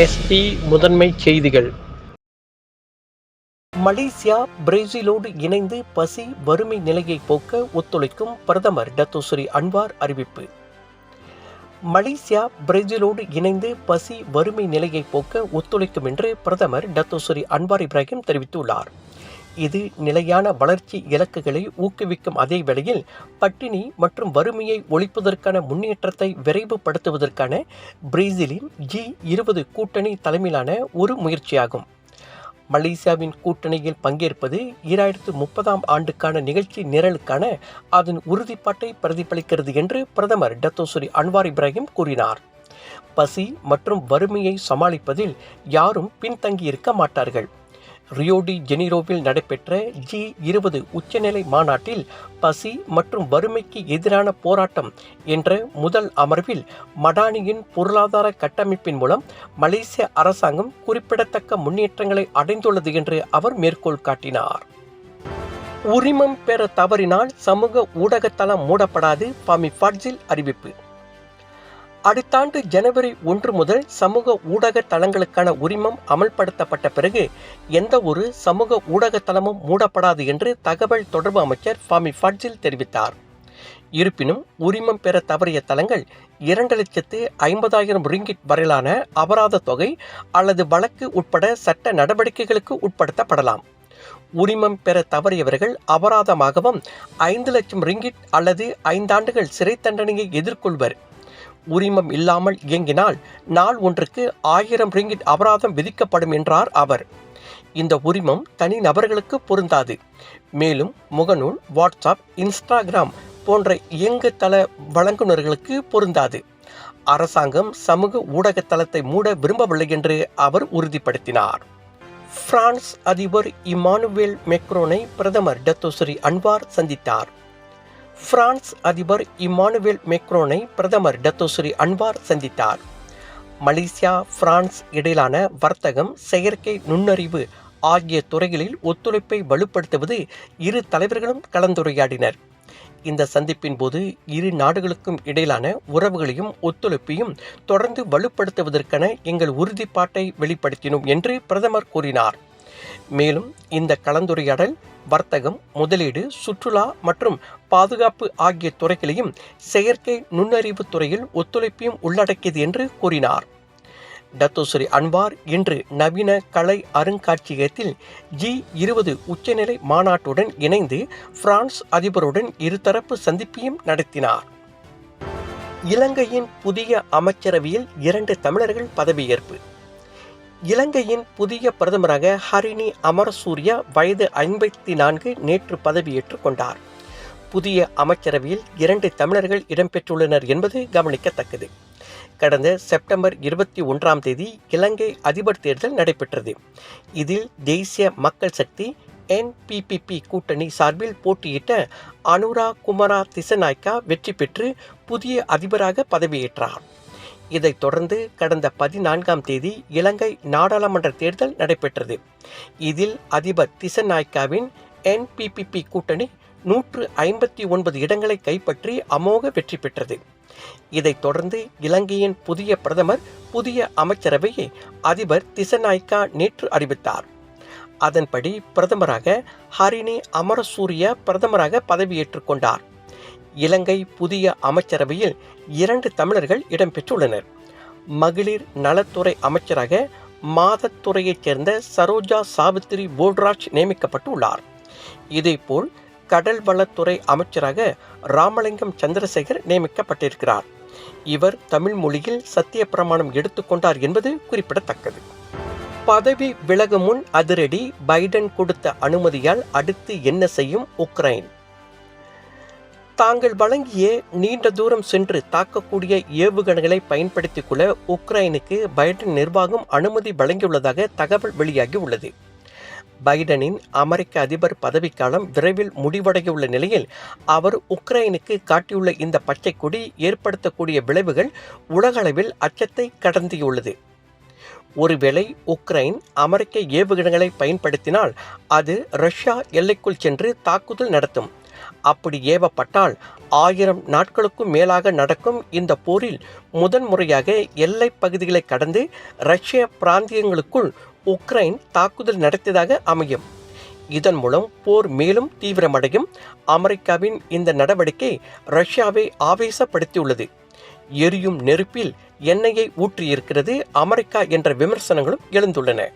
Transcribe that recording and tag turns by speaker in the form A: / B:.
A: SP முதன்மைச் செய்திகள். Malaysia பிரேசிலோடு இணைந்து பசி வறுமை நிலையை போக்க ஒத்துழைக்கும் பிரதமர் டத்தோஸ்ரீ அன்வார் அறிவிப்பு. மலேசியா பிரேசிலோடு இணைந்து பசி வறுமை நிலையை போக்க ஒத்துழைக்கும் என்று பிரதமர் டத்தோஸ்ரீ அன்வார் இப்ராஹிம் தெரிவித்துள்ளார். இது நிலையான வளர்ச்சி இலக்குகளை ஊக்குவிக்கும் அதே வேளையில் பட்டினி மற்றும் வறுமையை ஒழிப்பதற்கான முன்னேற்றத்தை விரைவுபடுத்துவதற்கான பிரேசிலின் ஜி இருபது கூட்டணி தலைமையிலான ஒரு முயற்சியாகும். மலேசியாவின் கூட்டணியில் பங்கேற்பது ஈராயிரத்து முப்பதாம் ஆண்டுக்கான நிகழ்ச்சி நிரலுக்கான அதன் உறுதிப்பாட்டை பிரதிபலிக்கிறது என்று பிரதமர் டத்தோசுரி அன்வார் இப்ராஹிம் கூறினார். பசி மற்றும் வறுமையை சமாளிப்பதில் யாரும் பின்தங்கியிருக்க மாட்டார்கள். ரியோடி ஜெனிரோவில் நடைபெற்ற ஜி இருபது உச்சநிலை மாநாட்டில் பசி மற்றும் வறுமைக்கு எதிரான போராட்டம் என்ற முதல் அமர்வில் மடானியின் பொருளாதார கட்டமைப்பின் மூலம் மலேசிய அரசாங்கம் குறிப்பிடத்தக்க முன்னேற்றங்களை அடைந்துள்ளது என்று அவர் மேற்கோள் காட்டினார். உரிமம் பெற தவறினால் சமூக ஊடகத்தளம் மூடப்படாது பாமி ஃபட்ஜில் அறிவிப்பு. அடுத்த ஆண்டு ஜனவரி ஒன்று முதல் சமூக ஊடக தளங்களுக்கான உரிமம் அமல்படுத்தப்பட்ட பிறகு எந்த ஒரு சமூக ஊடக தளமும் மூடப்படாது என்று தகவல் தொடர்பு அமைச்சர் ஃபாமி ஃபட்ஜில் தெரிவித்தார். இருப்பினும் உரிமம் பெற தவறிய தளங்கள் இரண்டு லட்சத்து ஐம்பதாயிரம் ரிங்கிட் வரையிலான அபராத தொகை அல்லது வழக்கு உட்பட சட்ட நடவடிக்கைகளுக்கு உட்படுத்தப்படலாம். உரிமம் பெற தவறியவர்கள் அபராதமாகவும் ஐந்து லட்சம் ரிங்கிட் அல்லது ஐந்தாண்டுகள் சிறை தண்டனையை எதிர்கொள்வர் உரிமம் இல்லாமல் இயங்கினால் நாள் ஒன்றுக்கு ஆயிரம் ரிங்கிட் அபராதம் விதிக்கப்படும் என்றார் அவர். இந்த உரிமம் தனி நபர்களுக்கு பொருந்தாது. மேலும் முகநூல் வாட்ஸ்அப் இன்ஸ்டாகிராம் போன்ற இயங்கு தள வழங்குநர்களுக்கு பொருந்தாது. அரசாங்கம் சமூக ஊடக தளத்தை மூட விரும்பவில்லை என்று அவர் உறுதிப்படுத்தினார். பிரான்ஸ் அதிபர் இமானுவேல் மெக்ரோனை பிரதமர் டத்தோஸ்ரீ அன்வார் சந்தித்தார். பிரான்ஸ் அதிபர் இமானுவேல் மேக்ரோனை பிரதமர் டத்தோஸ்ரீ அன்வார் சந்தித்தார். மலேசியா பிரான்ஸ் இடையிலான வர்த்தகம் செயற்கை நுண்ணறிவு ஆகிய துறைகளில் ஒத்துழைப்பை வலுப்படுத்துவது இரு தலைவர்களும் கலந்துரையாடினர். இந்த சந்திப்பின் போது இரு நாடுகளுக்கும் இடையிலான உறவுகளையும் ஒத்துழைப்பையும் தொடர்ந்து வலுப்படுத்துவதற்கென எங்கள் உறுதிப்பாட்டை வெளிப்படுத்தினோம் என்று பிரதமர் கூறினார். மேலும் இந்த கலந்துரையாடல் வர்த்தகம் முதலீடு சுற்றுலா மற்றும் பாதுகாப்பு ஆகிய துறைகளையும் செயற்கை நுண்ணறிவு துறையில் ஒத்துழைப்பையும் உள்ளடக்கியது என்று கூறினார். டத்தோஸ்ரீ அன்வார் இன்று நவீன கலை அருங்காட்சியகத்தில் ஜி இருபது உச்சநிலை மாநாட்டுடன் இணைந்து பிரான்ஸ் அதிபருடன் இருதரப்பு சந்திப்பையும் நடத்தினார். இலங்கையின் புதிய அமைச்சரவையில் இரண்டு தமிழர்கள் பதவியேற்பு. இலங்கையின் புதிய பிரதமராக ஹரிணி அமரசூர்யா வயது ஐம்பத்தி நான்கு நேற்று பதவியேற்றுக் கொண்டார். புதிய அமைச்சரவையில் இரண்டு தமிழர்கள் இடம்பெற்றுள்ளனர் என்பது கவனிக்கத்தக்கது. கடந்த செப்டம்பர் இருபத்தி ஒன்றாம் தேதி இலங்கை அதிபர் தேர்தல் நடைபெற்றது. இதில் தேசிய மக்கள் சக்தி என்பிபிபி கூட்டணி சார்பில் போட்டியிட்ட அனுரா குமரா திசநாய்க்கா வெற்றி பெற்று புதிய அதிபராக பதவியேற்றார். இதைத் தொடர்ந்து கடந்த பதினான்காம் தேதி இலங்கை நாடாளுமன்ற தேர்தல் நடைபெற்றது. இதில் அதிபர் திசநாய்க்காவின் என்பிபிபி கூட்டணி நூற்று ஐம்பத்தி ஒன்பது இடங்களை கைப்பற்றி அமோக வெற்றி பெற்றது. இதைத் தொடர்ந்து இலங்கையின் புதிய பிரதமர் புதிய அமைச்சரவையை அதிபர் திசநாய்க்கா நேற்று அறிவித்தார். அதன்படி பிரதமராக ஹரிணி அமரசூரிய பிரதமராக பதவியேற்றுக் கொண்டார். இலங்கை புதிய அமைச்சரவையில் இரண்டு தமிழர்கள் இடம்பெற்றுள்ளனர். மகளிர் நலத்துறை அமைச்சராக மாதத்துறையைச் சேர்ந்த சரோஜா சாவித்திரி போல்ராஜ் நியமிக்கப்பட்டுள்ளார். இதேபோல் கடல் வளத்துறை அமைச்சராக ராமலிங்கம் சந்திரசேகர் நியமிக்கப்பட்டிருக்கிறார். இவர் தமிழ் மொழியில் சத்திய பிரமாணம் எடுத்துக்கொண்டார் என்பது குறிப்பிடத்தக்கது. பதவி விலகும் முன் அதிரடி பைடன் கொடுத்த அனுமதியால் அடுத்து என்ன செய்யும் உக்ரைன்? தாங்கள் வழங்கிய நீண்ட தூரம் சென்று தாக்கக்கூடிய ஏவுகணைகளை பயன்படுத்திக் கொள்ள உக்ரைனுக்கு பைடன் நிர்வாகம் அனுமதி வழங்கியுள்ளதாக தகவல் வெளியாகி உள்ளது பைடனின் அமெரிக்க அதிபர் பதவிக்காலம் விரைவில் முடிவடையவுள்ள நிலையில் அவர் உக்ரைனுக்கு காட்டியுள்ள இந்த பச்சை கொடி ஏற்படுத்தக்கூடிய விளைவுகள் உலகளவில் அச்சத்தை கடந்தியுள்ளது. ஒருவேளை உக்ரைன் அமெரிக்க ஏவுகணைகளை பயன்படுத்தினால் அது ரஷ்யா எல்லைக்குள் சென்று தாக்குதல் நடத்தும். அப்படி ஏவப்பட்டால் ஆயிரம் நாட்களுக்கும் மேலாக நடக்கும் இந்த போரில் முதன்முறையாக எல்லைப் பகுதிகளை கடந்து ரஷ்ய பிராந்தியங்களுக்குள் உக்ரைன் தாக்குதல் நடத்தியதாக அமையும். இதன் மூலம் போர் மேலும் தீவிரமடையும். அமெரிக்காவின் இந்த நடவடிக்கை ரஷ்யாவை ஆவேசப்படுத்தியுள்ளது. எரியும் நெருப்பில் எண்ணெயை ஊற்றியிருக்கிறது அமெரிக்கா என்ற விமர்சனங்களும் எழுந்துள்ளன.